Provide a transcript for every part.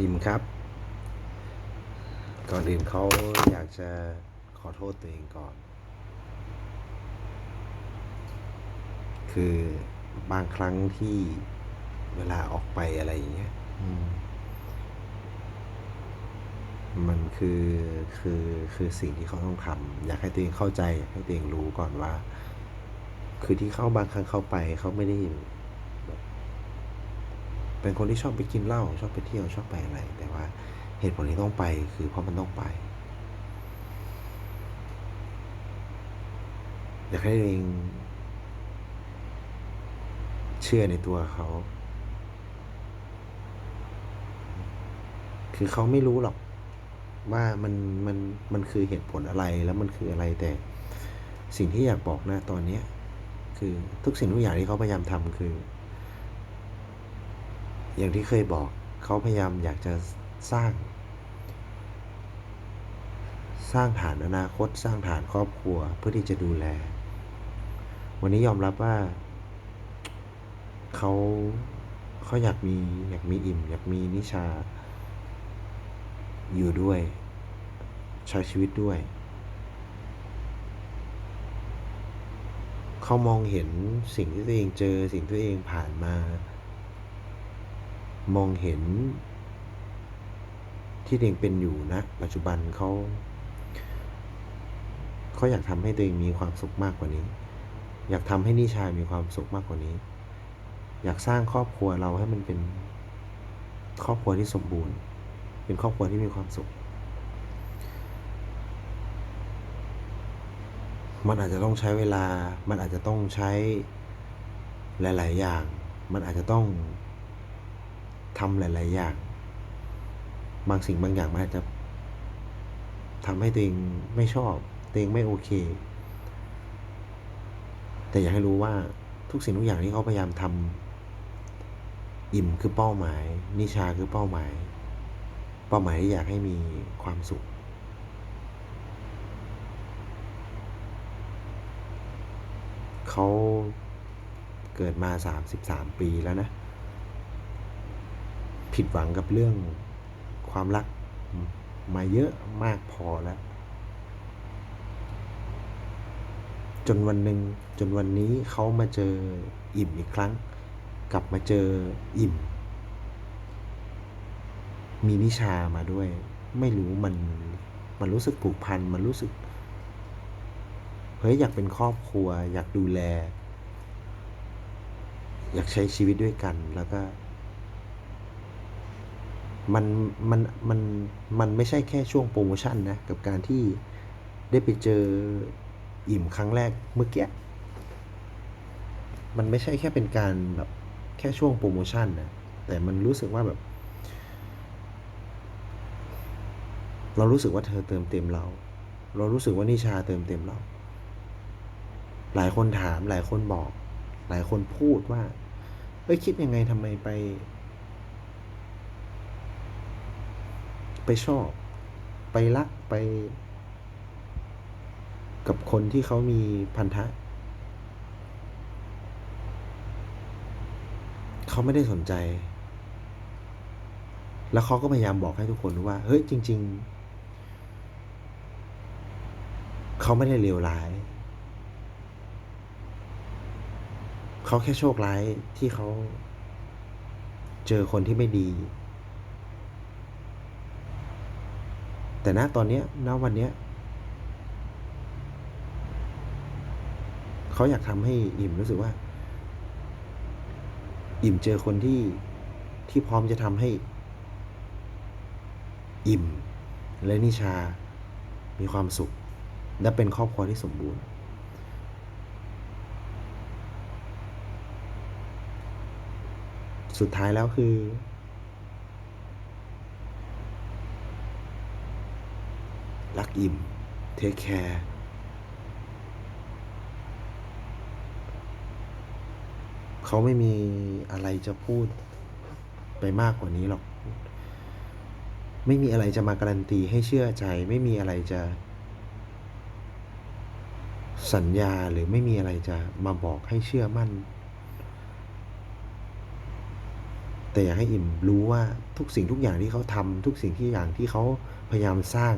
อิมครับ ก่อนอื่นเขาอยากจะขอโทษตัวเองก่อน คือบางครั้งที่เวลาออกไปอะไรอย่างเงี้ยมมันคือคือคือสิ่งที่เขาต้องทำอยากให้ตัวเองเข้าใจ ให้ตัวเองรู้ก่อนว่า คือที่เขาบางครั้งเข้าไปเขาไม่ได้ เป็นคนที่ชอบไปกินเหล้าชอบไปเที่ยวชอบไปอะไร แต่ว่าเหตุผลที่ต้องไปคือเพราะมันต้องไป อยากให้ตัวเองเชื่อในตัวเขา คือเขาไม่รู้หรอกว่ามันมันมันคือเหตุผลอะไรแล้วมันคืออะไรแต่สิ่งที่อยากบอกนะตอนนี้คือทุกสิ่งทุกอย่างที่เขาพยายามทำคือ อย่างที่เคยบอกเขาพยายามอยากจะสร้าง สร้างฐานอนาคต สร้างฐานครอบครัวเพื่อที่จะดูแล วันนี้ยอมรับว่าเขาเขาอยากมีอยากมีอิ่ม อยากมีนิชา อยู่ด้วย ใช้ชีวิตด้วยเขามองเห็นสิ่งที่ตัวเองเจอสิ่งที่ตัวเองผ่านมา มองเห็นที่ตัวเองเป็นอยู่นะปัจจุบันเขาเขาอยากทำให้ตัวเองมีความสุขมากกว่านี้ อยากทำให้นิชามีความสุขมากกว่านี้ อยากสร้างครอบครัวเราให้มันเป็นครอบครัวที่สมบูรณ์ เป็นครอบครัวที่มีความสุข มันอาจจะต้องใช้เวลา มันอาจจะต้องใช้หลาย ๆ อย่าง มันอาจจะต้อง ทำหลาย ๆ อย่าง บางสิ่งบางอย่างมันอาจจะทำให้ตัวเองไม่ชอบตัวเองไม่โอเค แต่อยากให้รู้ว่าทุกสิ่งทุกอย่างที่เขาพยายามทำอิ่มคือเป้าหมาย นิชาคือเป้าหมาย เป้าหมายที่อยากให้มีความสุข เขาเกิดมาสามสิบสามปีแล้วนะ ผิดหวังกับเรื่องความรักมาเยอะมากพอแล้ว จนวันหนึ่งจนวันนี้เขามาเจออิ่มอีกครั้ง กลับมาเจออิ่ม มีนิชามาด้วย ไม่รู้มันมันรู้สึกผูกพันมันรู้สึกเฮ้ยอยากเป็นครอบครัว อยากดูแล อยากใช้ชีวิตด้วยกันแล้วก็ มันมันมันมันไม่ใช่แค่ช่วงโปรโมชั่นนะ กับการที่ได้ไปเจออิ่มครั้งแรกเมื่อกี้มันไม่ใช่แค่เป็นการแบบแค่ช่วงโปรโมชั่นนะแต่มันรู้สึกว่าแบบ เรารู้สึกว่าเธอเติมเต็มเรา เรารู้สึกว่านิชาเติมเต็มเรา หลายคนถามหลายคนบอก หลายคนพูดว่าเอ้ยคิดยังไงทำไมไป ไปชอบ ไปรักไป กับคนที่เขามีพันธะเขาไม่ได้สนใจ แล้วเขาก็พยายามบอกให้ทุกคนรู้ว่า เฮ้ย จริง ๆ เขาไม่ได้เลวร้าย เขาแค่โชคร้ายที่เขาเจอคนที่ไม่ดี แต่ณตอนเนี้ยณวันเนี้ยเขาอยากทำให้อิ่มรู้สึกว่า อิ่มเจอคนที่ที่พร้อมจะทำให้ อิ่ม และนิชา มีความสุข และเป็นครอบครัวที่สมบูรณ์ สุดท้ายแล้วคือ รักอิ่ม เทคแคร์ เขาไม่มีอะไรจะพูดไปมากกว่านี้หรอก ไม่มีอะไรจะมาการันตีให้เชื่อใจ ไม่มีอะไรจะ สัญญาหรือไม่มีอะไรจะมาบอกให้เชื่อมั่น แต่อยากให้อิ่มรู้ว่าทุกสิ่งทุกอย่างที่เขาทำทุกสิ่งที่อย่างที่เขาพยายามสร้าง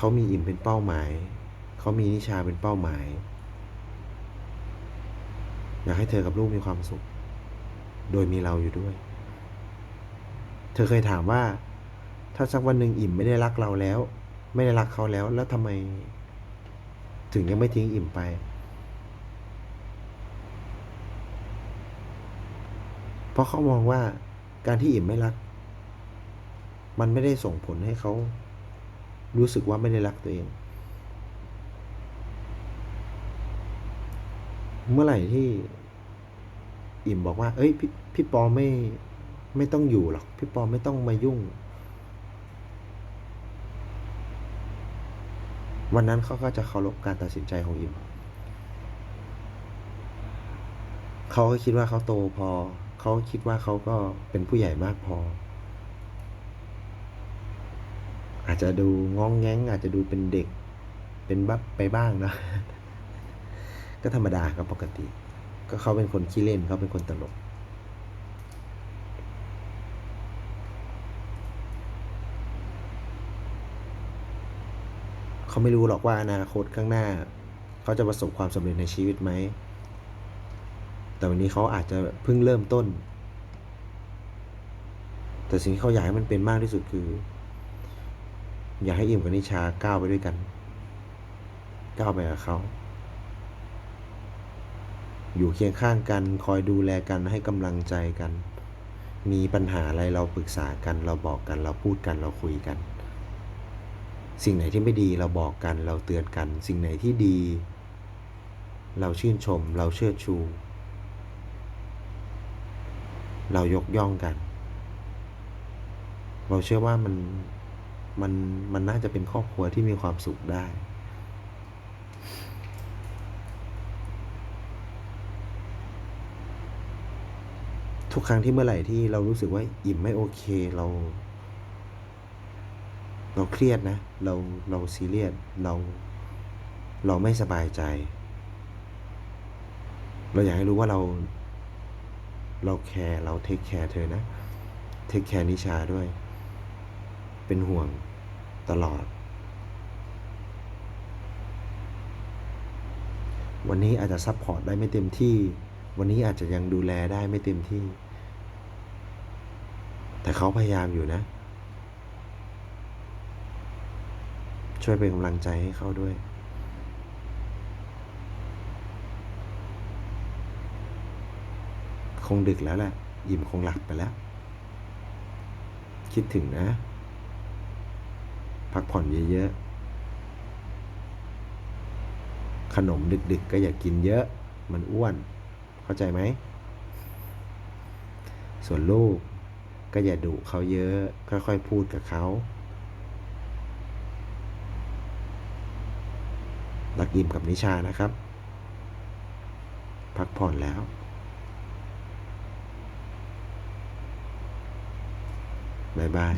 เขามีอิ่มเป็นเป้าหมาย เขามีนิชาเป็นเป้าหมาย อยากให้เธอกับลูกมีความสุข โดยมีเราอยู่ด้วย เธอเคยถามว่า ถ้าสักวันหนึ่งอิ่มไม่ได้รักเราแล้ว ไม่ได้รักเขาแล้ว แล้วทำไม ถึงยังไม่ทิ้งอิ่มไป เพราะเขามองว่าการที่อิ่มไม่รัก มันไม่ได้ส่งผลให้เขา รู้สึกว่าไม่ได้รักตัวเอง เมื่อไหร่ที่อิ่มบอกว่า เอ้ยพี่พี่ปอไม่ไม่ต้องอยู่หรอก พี่ปอไม่ต้องมายุ่ง วันนั้นเขาก็จะเคารพการตัดสินใจของอิ่มเขาก็คิดว่าเขาโตพอ เขาคิดว่าเขาก็เป็นผู้ใหญ่มากพอ อาจจะดูง้องแง้ง อาจจะดูเป็นเด็ก เป็นบับไปบ้างนะ ก็ธรรมดาครับปกติ ก็เขาเป็นคนขี้เล่นเขาเป็นคนตลกเขาไม่รู้หรอกว่าอนาคตข้างหน้า เขาจะประสบความสำเร็จในชีวิตไหม แต่วันนี้เขาอาจจะเพิ่งเริ่มต้น แต่สิ่งที่เขาอยากให้มันเป็นมากที่สุดคือ อยากให้อิ่มกับนิชาก้าวไปด้วยกัน ก้าวไปกับเขา อยู่เคียงข้างกันคอยดูแลกันให้กำลังใจกัน มีปัญหาอะไรเราปรึกษากัน เราบอกกัน เราพูดกันเราคุยกัน สิ่งไหนที่ไม่ดีเราบอกกัน เราเตือนกัน สิ่งไหนที่ดี เราชื่นชม เราเชิดชู เรายกย่องกัน เราเชื่อว่ามัน มันมันน่าจะเป็นครอบครัวที่มีความสุขได้ ทุกครั้งที่เมื่อไหร่ที่เรารู้สึกว่าอิ่มไม่โอเคเรา เราเครียดนะ เราเราซีเรียสเรา เราไม่สบายใจ เราอยากให้รู้ว่าเรา เราแคร์เราเทคแคร์เธอนะเทคแคร์นิชาด้วย เป็นห่วง ตลอด วันนี้อาจจะซัพพอร์ตได้ไม่เต็มที่ วันนี้อาจจะยังดูแลได้ไม่เต็มที่ แต่เขาพยายามอยู่นะ ช่วยเป็นกำลังใจให้เขาด้วยคงดึกแล้วแหละอิ่มคงหลับไปแล้ว คิดถึงนะ พักผ่อนเยอะๆ ขนมดึกๆ ก็อย่ากกินเยอะ มันอ้วน เข้าใจไหม ส่วนลูกก็อย่าดุเขาเยอะ ค่อยๆ พูดกับเขารักอิ่มกับนิชานะครับ พักผ่อนแล้ว บ๊ายบาย